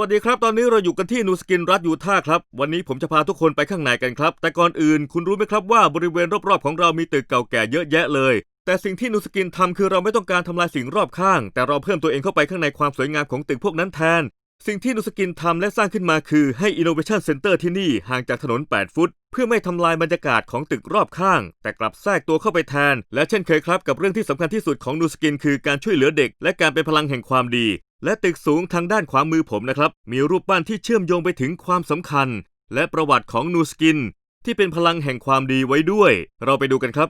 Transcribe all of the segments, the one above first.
วัสดีครับ ตอนนี้เราอยู่กันที่นูสกินรัฐยูทาห์ครับ วันนี้ผมจะพาทุกคนไปข้างในกันครับ แต่ก่อนอื่นคุณรู้ไหมครับว่าบริเวณรอบๆของเรามีตึกเก่าแก่เยอะแยะเลย แต่สิ่งที่นูสกินทำคือเราไม่ต้องการทำลายสิ่งรอบข้าง แต่เราเพิ่มตัวเองเข้าไปข้างในความสวยงามของตึกพวกนั้นแทน สิ่งที่นูสกินทำและสร้างขึ้นมาคือให้ Innovation Center ที่นี่ห่างจากถนน 8 ฟุต เพื่อไม่ทำลายบรรยากาศของตึกรอบข้าง แต่กลับแทรกตัวเข้าไปแทน และเช่นเคยครับกับเรื่องที่สำคัญที่สุดของนูสกินคือการช่วยเหลือเด็ก และการเป็นพลังแห่งความดี และตึกสูงทางด้านขวามือผมนะครับ มีรูปปั้นที่เชื่อมโยงไปถึงความสำคัญ และประวัติของนูสกิน ที่เป็นพลังแห่งความดีไว้ด้วย เราไปดูกันครับ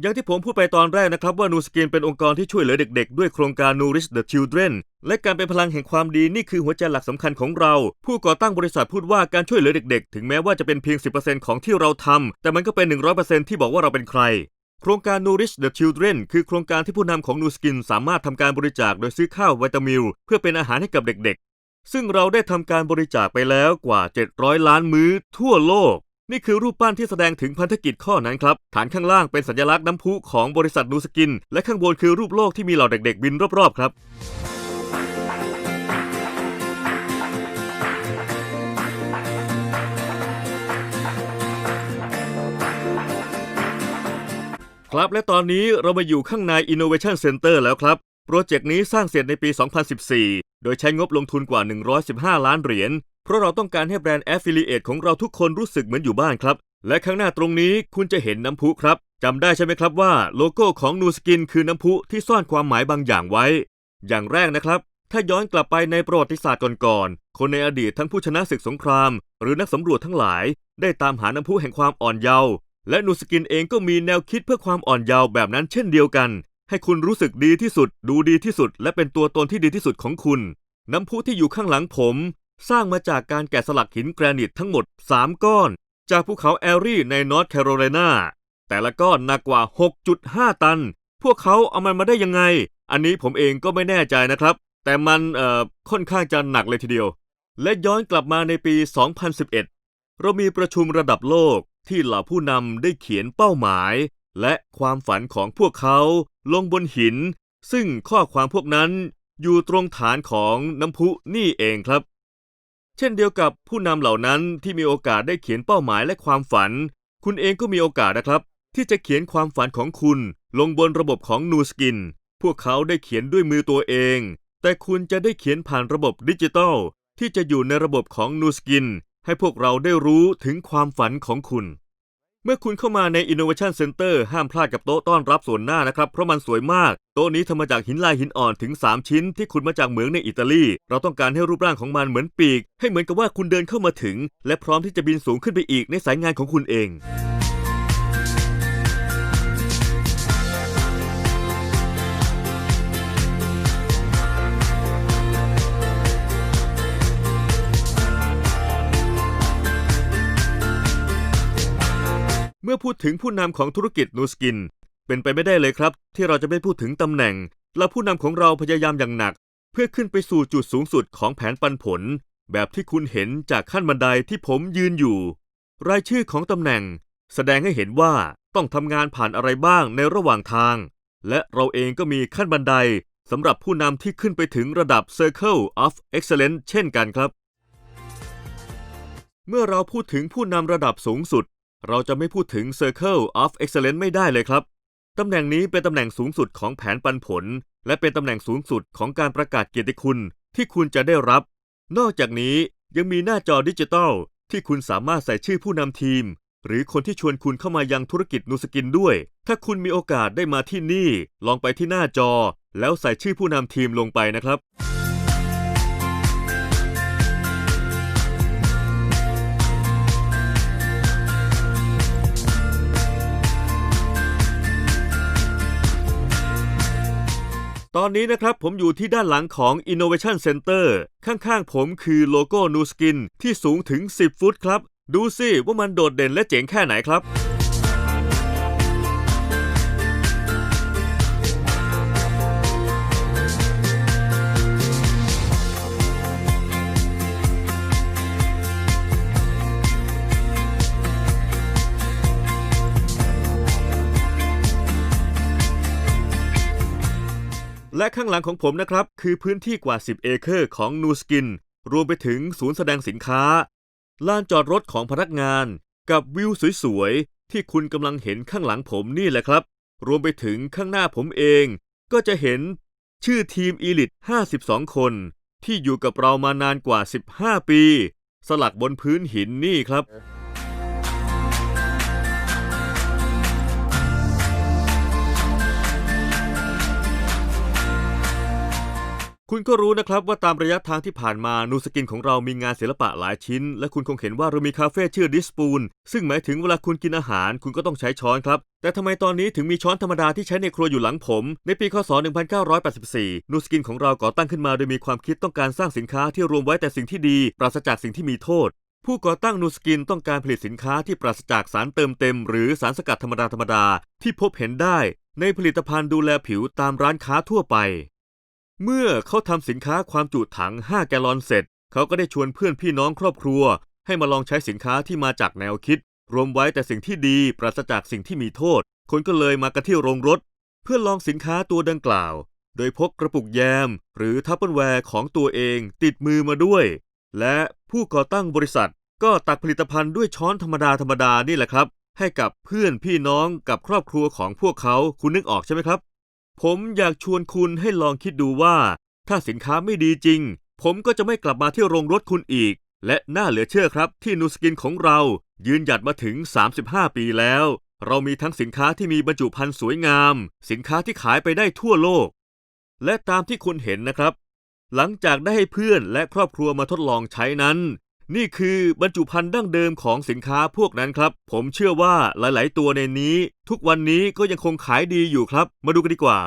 อย่างที่ผมพูดไปตอนแรกนะครับว่านูสกินเป็นองค์กรที่ช่วยเหลือเด็ก ๆ ด้วยโครงการ Nourish the Children และการเป็นพลังแห่งความดีนี่คือหัวใจหลักสำคัญของเรา ผู้ก่อตั้งบริษัทพูดว่าการช่วยเหลือเด็ก ๆ ถึงแม้ว่าจะเป็นเพียง 10%ของที่เราทำแต่มันก็เป็น 100%ที่บอกว่าเราเป็นใคร โครงการ Nourish the Children คือโครงการที่ผู้นำของนูสกินสามารถทำการบริจาคโดยซื้อข้าววิตามิลเพื่อเป็นอาหารให้กับเด็กๆ ซึ่งเราได้ทำการบริจาคไปแล้วกว่า 700 ล้านมื้อทั่วโลก นี่คือรูปปั้นที่แสดงถึงพันธกิจข้อนั้นครับ ฐานข้างล่างเป็นสัญลักษณ์น้ำพุของบริษัทนูสกิน และข้างบนคือรูปโลกที่มีเหล่าเด็กๆบินรอบๆครับ ครับและตอนนี้เรามาอยู่ข้างใน Innovation Center แล้วครับ โปรเจกต์นี้สร้างเสร็จในปี 2014 โดยใช้งบลงทุนกว่า 115 ล้านเหรียญ เพราะเราต้องการให้แบรนด์ Affiliate ของเราทุกคนรู้สึกเหมือนอยู่บ้านครับ และข้างหน้าตรงนี้คุณจะเห็นน้ำพุครับจำได้ใช่ไหมครับว่าโลโก้ของนูสกินคือน้ำพุที่ซ่อนความหมายบางอย่างไว้ อย่างแรกนะครับ ถ้าย้อนกลับไปในประวัติศาสตร์ก่อนๆคนในอดีตทั้งผู้ชนะศึกสงคราม หรือนักสำรวจทั้งหลาย ได้ตามหาน้ำพุแห่งความอ่อนเยาว์ และนูสกินเองก็มีแนวคิดเพื่อความอ่อนเยาว์แบบนั้นเช่นเดียวกัน ให้คุณรู้สึกดีที่สุด ดูดีที่สุด และเป็นตัวตนที่ดีที่สุดของคุณ น้ำพุที่อยู่ข้างหลังผม สร้างมาจากการแกะสลักหินแกรนิตทั้งหมด 3 ก้อน จากภูเขาแอรี่ในนอร์ทแคโรไลนาแต่ละก้อนหนักกว่า 6.5 ตัน พวกเขาเอามันมาได้ยังไง อันนี้ผมเองก็ไม่แน่ใจนะครับ แต่มันเอ่อค่อนข้างจะหนักเลยทีเดียว และย้อนกลับมาในปี 2011 เรามีประชุมระดับโลก ที่เหล่าผู้นำได้เขียนเป้าหมาย และความฝันของพวกเขาลงบนหิน ซึ่งข้อความพวกนั้นอยู่ตรงฐานของน้ำพุนี่เองครับ เช่นเดียวกับผู้นำเหล่านั้นที่มีโอกาสได้เขียนเป้าหมายและความฝัน คุณเองก็มีโอกาสนะครับ ที่จะเขียนความฝันของคุณลงบนระบบของนูสกิน พวกเขาได้เขียนด้วยมือตัวเอง แต่คุณจะได้เขียนผ่านระบบดิจิตอลที่จะอยู่ในระบบของนูสกิน ให้พวกเราได้รู้ถึงความฝันของคุณ เมื่อคุณเข้ามาใน Innovation Center ห้ามพลาดกับโต๊ะต้อนรับส่วนหน้านะครับ เพราะมันสวยมาก โต๊ะนี้ทำมาจากหินลายหินอ่อนถึง 3 ชิ้น ที่ขุดมาจากเหมืองในอิตาลี เราต้องการให้รูปร่างของมันเหมือนปีก ให้เหมือนกับว่าคุณเดินเข้ามาถึง และพร้อมที่จะบินสูงขึ้นไปอีกในสายงานของคุณเอง พูดถึงผู้นำของธุรกิจนูสกิน เป็นไปไม่ได้เลยครับ ที่เราจะไม่พูดถึงตำแหน่ง และผู้นำของเราพยายามอย่างหนัก เพื่อขึ้นไปสู่จุดสูงสุดของแผนปันผล แบบที่คุณเห็นจากขั้นบันไดที่ผมยืนอยู่ รายชื่อของตำแหน่ง แสดงให้เห็นว่าต้องทำงานผ่านอะไรบ้างในระหว่างทาง และเราเองก็มีขั้นบันไดสำหรับผู้นำที่ขึ้นไปถึงระดับ Circle of Excellence เช่นกันครับ เมื่อเราพูดถึงผู้นำระดับสูงสุด เราจะไม่พูดถึง Circle of Excellence ไม่ได้เลยครับ ตำแหน่งนี้เป็นตำแหน่งสูงสุดของแผนปันผล และเป็นตำแหน่งสูงสุดของการประกาศเกียรติคุณที่คุณจะได้รับ นอกจากนี้ยังมีหน้าจอดิจิตอลที่คุณสามารถใส่ชื่อผู้นำทีม หรือคนที่ชวนคุณเข้ามายังธุรกิจนูสกินด้วย ถ้าคุณมีโอกาสได้มาที่นี่ ลองไปที่หน้าจอ แล้วใส่ชื่อผู้นำทีมลงไปนะครับ ตอนนี้นะครับผมอยู่ที่ด้านหลังของ Innovation Center ข้างๆ ผมคือโลโก้นูสกินที่สูงถึง 10 ฟุตครับ ดูสิว่ามันโดดเด่นและเจ๋งแค่ไหนครับ และข้างหลังของผมนะครับ คือพื้นที่กว่า 10 เอเคอร์ของนูสกิน รวมไปถึงศูนย์แสดงสินค้า ลานจอดรถของพนักงาน กับวิวสวยๆ ที่คุณกำลังเห็นข้างหลังผมนี่แหละครับ รวมไปถึงข้างหน้าผมเอง ก็จะเห็นชื่อทีมอีลิต 52 คน ที่อยู่กับเรามานานกว่า 15 ปี สลักบนพื้นหินนี่ครับ คุณก็รู้นะครับว่าตามระยะทางที่ผ่านมานูสกินของเรามีงานศิลปะหลายชิ้น และคุณคงเห็นว่าเรามีคาเฟ่ชื่อดิสปูนซึ่งหมายถึงเวลาคุณกินอาหาร คุณก็ต้องใช้ช้อนครับ แต่ทำไมตอนนี้ถึงมีช้อนธรรมดาที่ใช้ในครัวอยู่หลังผม ในปีคศ 1984 นูสกินของเราก่อตั้งขึ้นมาโดยมีความคิดต้องการสร้างสินค้าที่รวมไว้แต่สิ่งที่ดี ปราศจากสิ่งที่มีโทษ ผู้ก่อตั้งนูสกินต้องการผลิตสินค้าที่ปราศจากสารเติมเต็ม หรือสารสกัดธรรมดาธรรมดาที่พบเห็นได้ ในผลิตภัณฑ์ดูแลผิวตามร้านค้าทั่วไป เมื่อเขาทำสินค้าความจุถัง 5 แกลลอนเสร็จ เขาก็ได้ชวนเพื่อนพี่น้องครอบครัว ให้มาลองใช้สินค้าที่มาจากแนวคิด รวมไว้แต่สิ่งที่ดีปราศจากสิ่งที่มีโทษ คนก็เลยมากันที่โรงรถ เพื่อลองสินค้าตัวดังกล่าว โดยพกกระปุกแยม หรือทัพเปิลแวร์ของตัวเองติดมือมาด้วย และผู้ก่อตั้งบริษัท ก็ตักผลิตภัณฑ์ด้วยช้อนธรรมดาธรรมดานี่แหละครับ ให้กับเพื่อนพี่น้องกับครอบครัวของพวกเขาคุณนึกออกใช่ไหมครับ ผมอยากชวนคุณให้ลองคิดดูว่า ถ้าสินค้าไม่ดีจริง ผมก็จะไม่กลับมาที่โรงรถคุณอีก และน่าเหลือเชื่อครับที่นูสกินของเรา ยืนหยัดมาถึง 35 ปีแล้ว เรามีทั้งสินค้าที่มีบรรจุภัณฑ์สวยงาม สินค้าที่ขายไปได้ทั่วโลก และตามที่คุณเห็นนะครับ หลังจากได้ให้เพื่อนและครอบครัวมาทดลองใช้นั้น นี่คือบรรจุภัณฑ์ดั้งเดิมของสินค้าพวกนั้นครับ ผมเชื่อว่าหลาย ๆ ตัวในนี้ ทุกวันนี้ก็ยังคงขายดีอยู่ครับ มาดูกันดีกว่า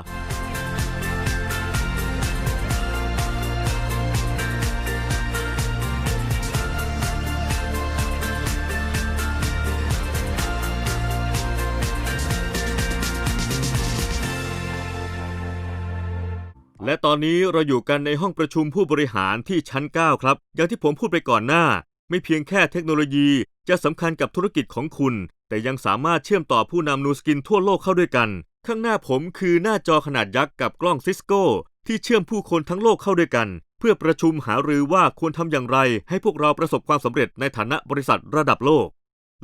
และตอนนี้เราอยู่กันในห้องประชุมผู้บริหารที่ชั้น 9 ครับ อย่างที่ผมพูดไปก่อนหน้า ไม่เพียงแค่เทคโนโลยีจะสำคัญกับธุรกิจของคุณ แต่ยังสามารถเชื่อมต่อผู้นำนูสกินทั่วโลกเข้าด้วยกัน ข้างหน้าผมคือหน้าจอขนาดยักษ์กับกล้องซิสโก้ที่เชื่อมผู้คนทั้งโลกเข้าด้วยกัน เพื่อประชุมหารือว่าควรทำอย่างไรให้พวกเราประสบความสำเร็จในฐานะบริษัทระดับโลก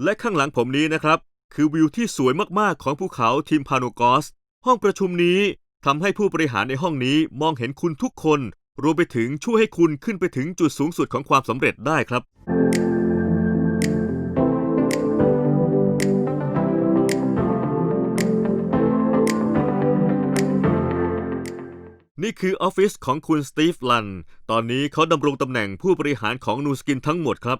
และข้างหลังผมนี้นะครับ คือวิวที่สวยมากๆของภูเขาทิมพาโนกอส ห้องประชุมนี้ ทำให้ผู้บริหารในห้องนี้มองเห็นคุณทุกคน รวมไปถึงช่วยให้คุณขึ้นไปถึงจุดสูงสุดของความสำเร็จได้ครับ นี่คือออฟฟิศของคุณสตีฟลัน ตอนนี้เขาดำรงตำแหน่งผู้บริหารของนูสกินทั้งหมดครับ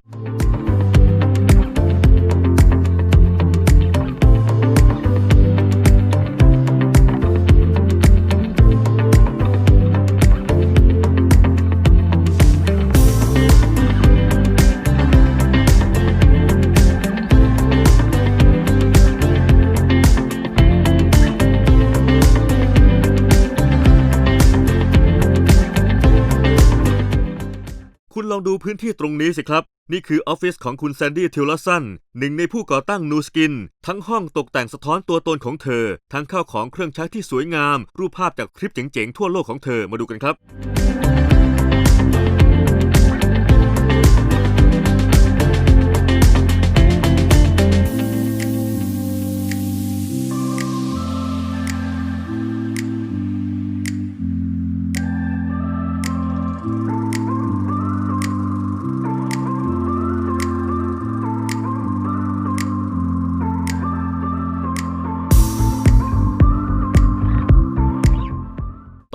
พื้นที่ตรงนี้สิครับ นี่คือออฟฟิศของคุณแซนดี้ทิลลสันหนึ่งในผู้ก่อตั้งนูสกิน ทั้งห้องตกแต่งสะท้อนตัวตนของเธอ ทั้งข้าวของเครื่องใช้ที่สวยงาม รูปภาพจากคลิปเจ๋งๆทั่วโลกของเธอมาดูกันครับ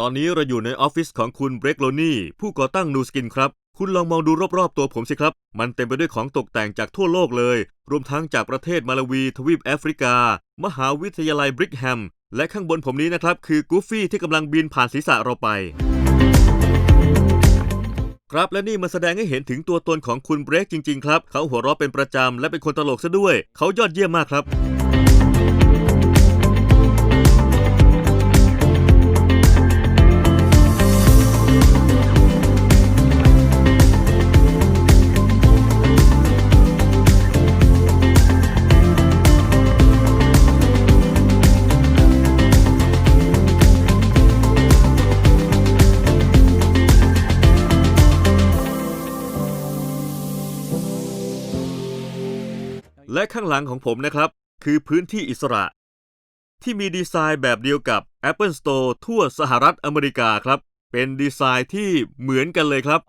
ตอนนี้เราอยู่ในออฟฟิศของคุณเบรกโลนี่ผู้ก่อตั้งนูสกินครับ คุณลองมองดูรอบๆตัวผมสิครับ มันเต็มไปด้วยของตกแต่งจากทั่วโลกเลย รวมทั้งจากประเทศมาลาวีทวีปแอฟริกา มหาวิทยาลัยบริกแฮม และข้างบนผมนี้นะครับ คือกูฟี่ที่กำลังบินผ่านศีรษะเราไปครับและนี่มันแสดงให้เห็นถึงตัวตนของคุณเบรกจริง ๆ ครับ เขาหัวเราะเป็นประจำและเป็นคนตลกซะด้วย เขายอดเยี่ยมมากครับ และข้างหลังของผมนะครับ คือพื้นที่อิสระ ที่มีดีไซน์แบบเดียวกับ Apple Store ทั่วสหรัฐอเมริกาครับ เป็นดีไซน์ที่เหมือนกันเลยครับ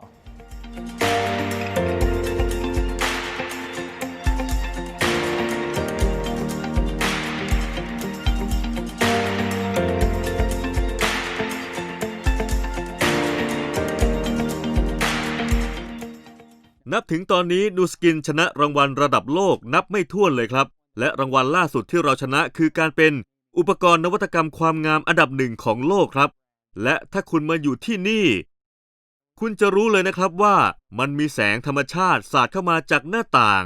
นับถึงตอนนี้นูสกินชนะรางวัลระดับโลกนับไม่ถ้วนเลยครับ และรางวัลล่าสุดที่เราชนะคือการเป็นอุปกรณ์นวัตกรรมความงามอันดับหนึ่งของโลกครับ และถ้าคุณมาอยู่ที่นี่ คุณจะรู้เลยนะครับว่ามันมีแสงธรรมชาติสาดเข้ามาจากหน้าต่าง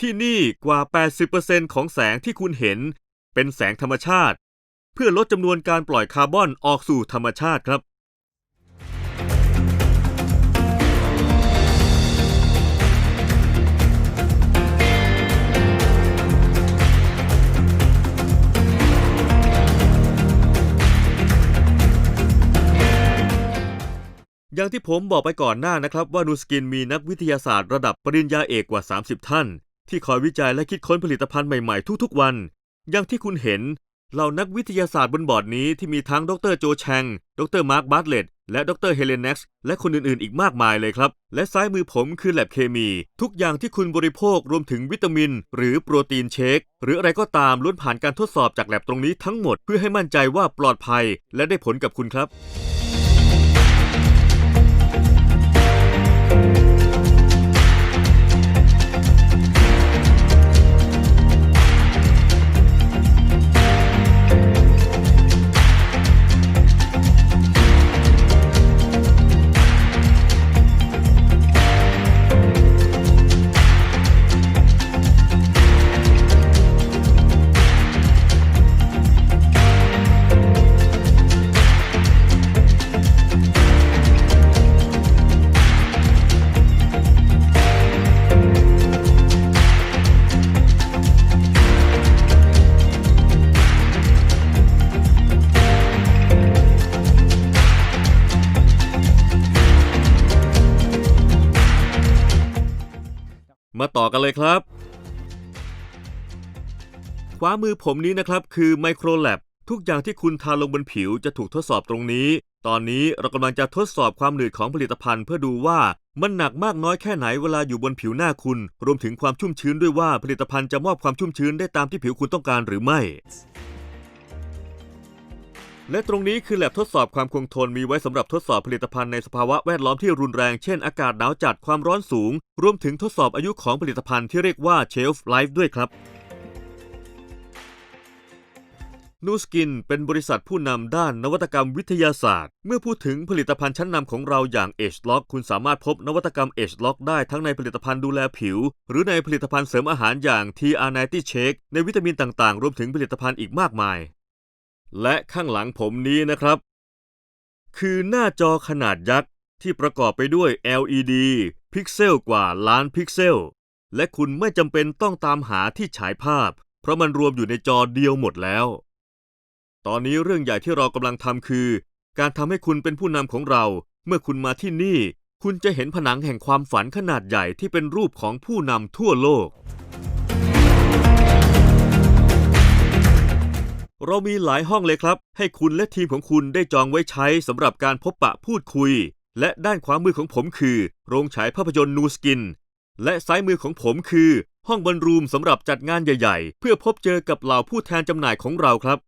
ที่นี่กว่า 80%ของแสงที่คุณเห็น เป็นแสงธรรมชาติ เพื่อลดจำนวนการปล่อยคาร์บอนออกสู่ธรรมชาติครับ อย่างที่ผมบอกไปก่อนหน้านะครับว่านูสกินมีนักวิทยาศาสตร์ระดับปริญญาเอกกว่า 30 ท่าน ที่คอยวิจัยและคิดค้นผลิตภัณฑ์ใหม่ๆ ทุกๆวัน อย่างที่คุณเห็นเหล่านักวิทยาศาสตร์บนบอร์ดนี้ที่มีทั้งดรโจแชง ดรมาร์คบาร์ตเลตและดรเฮเลนเน็กซ์และคนอื่นๆ อีกมากมายเลยครับ และซ้ายมือผมคือแลบเคมี ทุกอย่างที่คุณบริโภครวมถึงวิตามิน หรือโปรตีนเชค หรืออะไรก็ตามล้วนผ่านการทดสอบจากแลบตรงนี้ทั้งหมดเพื่อให้มั่นใจว่าปลอดภัย และได้ผลกับคุณครับ มาต่อกันเลยครับ ขวามือผมนี้นะครับคือไมโครแลบทุกอย่างที่คุณทาลงบนผิวจะถูกทดสอบตรงนี้ ตอนนี้เรากำลังจะทดสอบความหนืดของผลิตภัณฑ์ เพื่อดูว่ามันหนักมากน้อยแค่ไหนเวลาอยู่บนผิวหน้าคุณ รวมถึงความชุ่มชื้นด้วยว่าผลิตภัณฑ์จะมอบความชุ่มชื้นได้ตามที่ผิวคุณต้องการหรือไม่ และตรงนี้คือแลบทดสอบความคงทนมีไว้สำหรับทดสอบผลิตภัณฑ์ในสภาวะแวดล้อมที่รุนแรง เช่นอากาศหนาวจัดความร้อนสูง รวมถึงทดสอบอายุของผลิตภัณฑ์ที่เรียกว่า shelf life ด้วยครับนูสกินเป็นบริษัทผู้นำด้านนวัตกรรมวิทยาศาสตร์ เมื่อพูดถึงผลิตภัณฑ์ชั้นนำของเราอย่าง Age Lock คุณสามารถพบนวัตกรรม Age Lock ได้ทั้งในผลิตภัณฑ์ดูแลผิว หรือในผลิตภัณฑ์เสริมอาหารอย่าง TR90 Shake ในวิตามินต่างๆ รวมถึงผลิตภัณฑ์อีกมากมาย และข้างหลังผมนี้นะครับ คือหน้าจอขนาดยักษ์ที่ประกอบไปด้วย LED พิกเซลกว่าล้านพิกเซล และคุณไม่จำเป็นต้องตามหาที่ฉายภาพ เพราะมันรวมอยู่ในจอเดียวหมดแล้ว ตอนนี้เรื่องใหญ่ที่เรากำลังทำคือ การทำให้คุณเป็นผู้นำของเรา เมื่อคุณมาที่นี่ คุณจะเห็นผนังแห่งความฝันขนาดใหญ่ที่เป็นรูปของผู้นำทั่วโลก เรามีหลายห้องเลยครับ ให้คุณและทีมของคุณได้จองไว้ใช้สำหรับการพบปะพูดคุย และด้านขวามือของผมคือ โรงฉายภาพยนตร์นูสกิน และซ้ายมือของผมคือ ห้องบรรรูมสำหรับจัดงานใหญ่ ๆ เพื่อพบเจอกับเหล่าผู้แทนจำหน่ายของเราครับ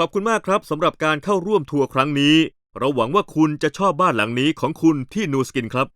ขอบคุณมากครับสำหรับการเข้าร่วมทัวร์ครั้งนี้ เราหวังว่าคุณจะชอบบ้านหลังนี้ของคุณที่นูสกินครับ